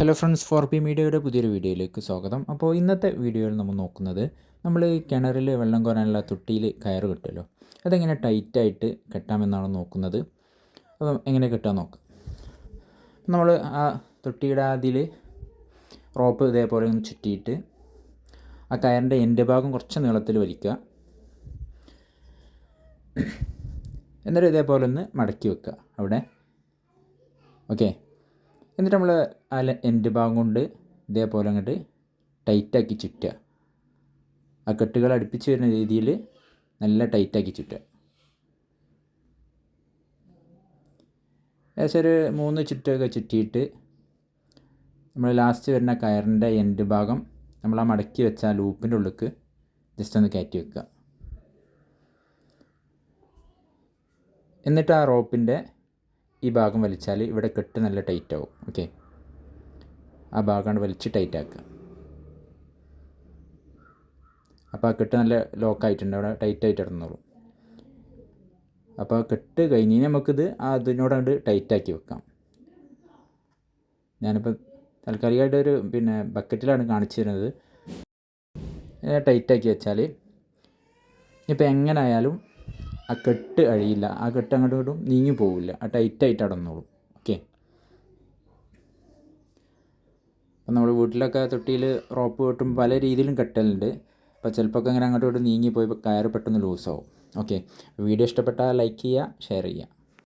Hello friends four P മീഡിയയുടെ പുതിയൊരു വീഡിയോയിലേക്ക് സ്വാഗതം. അപ്പോൾ ഇന്നത്തെ വീഡിയോയിൽ നമ്മൾ നോക്കുന്നത് നമ്മൾ കിണറിൽ വെള്ളം കോരാനുള്ള തൊട്ടിയിൽ കയർ കെട്ടുമല്ലോ അതെങ്ങനെ ടൈറ്റായിട്ട് കെട്ടാമെന്നാണ് നോക്കുന്നത്. അപ്പം എങ്ങനെ കെട്ടാൻ നോക്കാം. നമ്മൾ ആ തൊട്ടിയുടെ അതിൽ റോപ്പ് ഇതേപോലെ ഒന്ന് ചുറ്റിയിട്ട് ആ കയറിന്റെ എന്റെ ഭാഗം കുറച്ച് നീളത്തിൽ വലിക്കുക. എന്നിട്ട് ഇതേപോലെ ഒന്ന് മടക്കി വെക്കുക. അവിടെ. ഓക്കെ എന്നിട്ട് നമ്മൾ ആ എൻഡ് ഭാഗം കൊണ്ട് ഇതേപോലെ അങ്ങോട്ട് ടൈറ്റാക്കി ചുറ്റുക. ആ കെട്ടുകൾ അടുപ്പിച്ച് വരുന്ന രീതിയിൽ നല്ല ടൈറ്റാക്കി ചുറ്റുക. ഏകദേശം ഒരു മൂന്ന് ചുറ്റൊക്കെ ചുറ്റിയിട്ട് നമ്മൾ ലാസ്റ്റ് വരുന്ന കയറിന്റെ എൻഡ് ഭാഗം നമ്മൾ ആ മടക്കി വെച്ച ആ ലൂപ്പിന്റെ ഉള്ളിലേക്ക് ജസ്റ്റ് ഒന്ന് കയറ്റി വെക്കുക. എന്നിട്ട് ആ റോപ്പിന്റെ ഈ ഭാഗം വലിച്ചാൽ ഇവിടെ കെട്ട് നല്ല ടൈറ്റ് ആവും ഓക്കെ ആ ഭാഗമാണ് വലിച്ച് ടൈറ്റ് ആക്കുക. അപ്പോൾ ആ കെട്ട് നല്ല ലോക്കായിട്ടുണ്ട് അവിടെ ടൈറ്റ് ആയിട്ട് ഇടുന്നുള്ളൂ അപ്പോൾ കെട്ട് കഴിഞ്ഞ് നമുക്കിത് അതിനോട് ടൈറ്റാക്കി വെക്കാം. ഞാനിപ്പോൾ താൽക്കാലികമായിട്ട് ഒരു പിന്നെ ബക്കറ്റിലാണ് കാണിച്ചു തരുന്നത്. ടൈറ്റാക്കി വെച്ചാൽ ഇപ്പോൾ എങ്ങനെ ആയാലും ആ കെട്ട് അഴിയില്ല. ആ കെട്ട് അങ്ങോട്ടും ഇങ്ങോട്ടും നീങ്ങി പോവില്ല. ആ ടൈറ്റായിട്ട് അടന്നോളും. ഓക്കെ അപ്പം നമ്മൾ വീട്ടിലൊക്കെ തൊട്ടിയിൽ റോപ്പ് കെട്ടും പല രീതിയിലും കെട്ടലുണ്ട്. അപ്പോൾ ചിലപ്പോൾ ഒക്കെ അങ്ങനെ അങ്ങോട്ടും ഇങ്ങോട്ടും നീങ്ങി പോയി കയറ് പെട്ടെന്ന് ലൂസാവും ഓക്കെ വീഡിയോ ഇഷ്ടപ്പെട്ടാൽ ലൈക്ക് ചെയ്യുക ഷെയർ ചെയ്യുക.